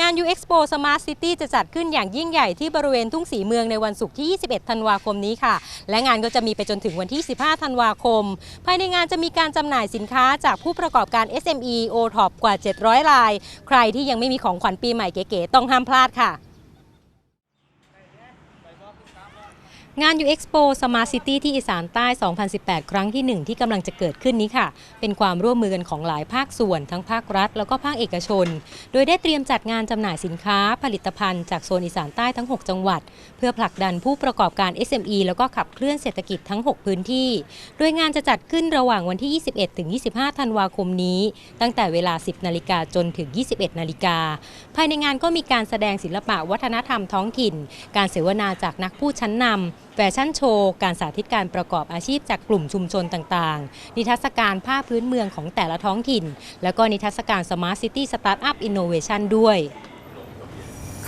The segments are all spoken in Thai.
งาน U Expo Smart City จะจัดขึ้นอย่างยิ่งใหญ่ที่บริเวณทุ่งสีเมืองในวันศุกร์ที่ 21 ธันวาคมนี้ค่ะ และงานก็จะมีไปจนถึงวันที่ 15 ธันวาคม ภายในงานจะมีการจำหน่ายสินค้าจากผู้ประกอบการ SME o t o p กว่า 700 ราย ใครที่ยังไม่มีของขวัญปีใหม่เก๋ๆต้องห้ามพลาดค่ะ งาน U Expo Smart City ที่อีสานใต้ 2018 ครั้งที่ 1 ที่กำลังจะเกิดขึ้นนี้ค่ะ เป็นความร่วมมือกันของหลายภาคส่วน ทั้งภาครัฐ แล้วก็ภาคเอกชน โดยได้เตรียมจัดงานจำหน่ายสินค้า ผลิตภัณฑ์จากโซนอีสานใต้ทั้ง 6 จังหวัด เพื่อผลักดันผู้ประกอบการ SME แล้วก็ขับเคลื่อนเศรษฐกิจทั้ง 6 พื้นที่ โดยงานจะจัดขึ้นระหว่างวันที่ 21 ถึง 25 ธันวาคมนี้ ตั้งแต่เวลา 10 นาฬิกาจนถึง 21 นาฬิกา ภายในงานก็มีการแสดงศิลปะวัฒนธรรมท้องถิ่น การเสวนาจากนักพูดชั้นนำ แฟชั่นโชว์ การสาธิตการประกอบอาชีพจากกลุ่มชุมชนต่างๆ นิทรรศการผ้าพื้นเมืองของแต่ละท้องถิ่น แล้วก็นิทรรศการ Smart City Startup Innovation ด้วย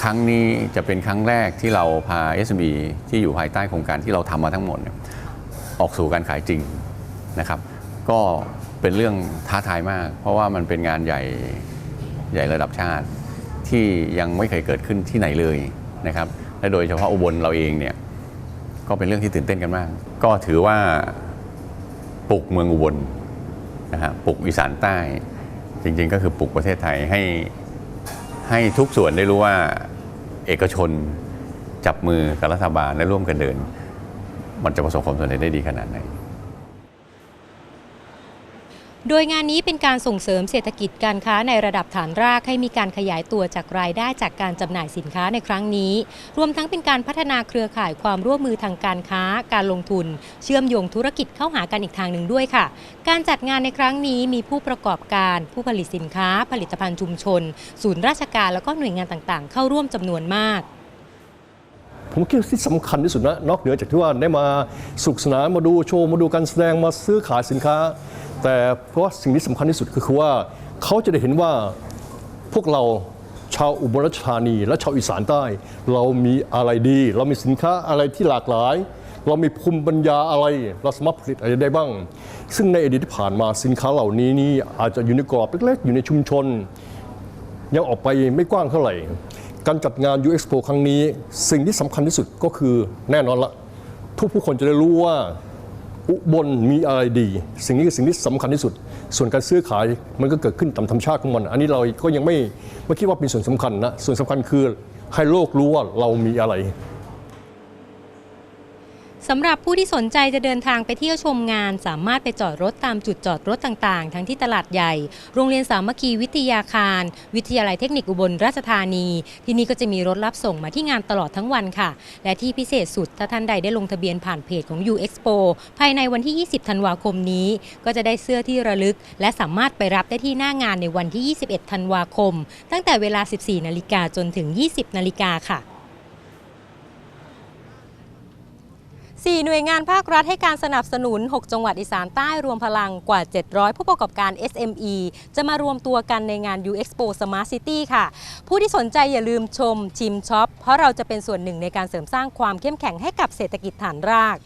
ครั้งนี้จะเป็นครั้งแรกที่เราพา SME ที่อยู่ภายใต้โครงการที่เราทำมาทั้งหมด ออกสู่การขายจริงนะครับ ก็เป็นเรื่องท้าทายมาก เพราะว่ามันเป็นงานใหญ่ใหญ่ระดับชาติ ที่ยังไม่เคยเกิดขึ้นที่ไหนเลยนะครับและโดยเฉพาะอุบลเราเองเนี่ย ก็เป็นเรื่องที่ตื่นเต้นกันมาก ก็ถือว่าปลุกเมืองอุบลนะฮะปลุกอีสานใต้ จริงๆก็คือปลุกประเทศไทยให้ให้ทุกส่วนได้รู้ว่าเอกชนจับมือกับรัฐบาลและร่วมกันเดิน มันจะประสบความสำเร็จได้ดีขนาดไหน โดยงานนี้เป็นการส่งเสริมเศรษฐกิจการค้าในระดับฐานรากให้มีการขยายตัวจากรายได้จากการจำหน่ายสินค้าในครั้งนี้ รวมทั้งเป็นการพัฒนาเครือข่ายความร่วมมือทางการค้า การลงทุน เชื่อมโยงธุรกิจเข้าหากันอีกทางหนึ่งด้วยค่ะ การจัดงานในครั้งนี้มีผู้ประกอบการ ผู้ผลิตสินค้า ผลิตภัณฑ์ชุมชน ศูนย์ราชการแล้วก็หน่วยงานต่างๆ เข้าร่วมจำนวนมาก ผมคิดว่าที่สำคัญที่สุดนะนอกเหนือจากที่ว่าได้มาสุขสนานมาดูโชว์มาดูการแสดงมาซื้อขายสินค้า แต่เพราะว่าสิ่งที่สำคัญที่สุดก็คือว่าเขาจะได้เห็นว่าพวกเราชาวอุบลราชธานี และชาวอีสานใต้ เรามีอะไรดี เรามีสินค้าอะไรที่หลากหลาย เรามีภูมิปัญญาอะไร เราสามารถผลิตอะไรได้บ้าง ซึ่งในอดีตที่ผ่านมาสินค้าเหล่านี้นี่อาจจะอยู่ในกรอบเล็กๆ อยู่ในชุมชน ยังออกไปไม่กว้างเท่าไหร่ การจัดงาน U Expo ครั้งนี้ สิ่งที่สำคัญที่สุดก็คือแน่นอนละ ทุกผู้คนจะได้รู้ว่าอุบลมีอะไรดี สิ่งนี้คือสิ่งที่สำคัญที่สุด ส่วนการซื้อขายมันก็เกิดขึ้นตามธรรมชาติของมัน อันนี้เราก็ยังไม่ไม่คิดว่าเป็นส่วนสำคัญนะส่วนสำคัญคือให้โลกรู้ว่าเรามีอะไร สำหรับผู้ที่สนใจจะเดินทางไปเที่ยวชมงาน สามารถไปจอดรถตามจุดจอดรถต่างๆ ทั้งที่ตลาดใหญ่ โรงเรียนสามัคคีวิทยาคาร วิทยาลัยเทคนิคอุบลราชธานี ที่นี่ก็จะมีรถรับส่งมาที่งานตลอดทั้งวันค่ะ และที่พิเศษสุดถ้าท่านใดได้ลงทะเบียนผ่านเพจของ U Expo ภายในวันที่ 20 ธันวาคมนี้ ก็จะได้เสื้อที่ระลึก และสามารถไปรับได้ที่หน้างานในวันที่ 21 ธันวาคม ตั้งแต่เวลา 14 นาฬิกาจนถึง 20 นาฬิกาค่ะ 4 หน่วยงานภาครัฐให้การสนับสนุน 6 จังหวัดอีสานใต้รวมพลังกว่า 700 ผู้ประกอบการ SME จะมารวมตัวกันในงาน U Expo Smart City ค่ะ ผู้ที่สนใจอย่าลืมชมชิมช็อป เพราะเราจะเป็นส่วนหนึ่งในการเสริมสร้างความเข้มแข็งให้กับเศรษฐกิจฐานราก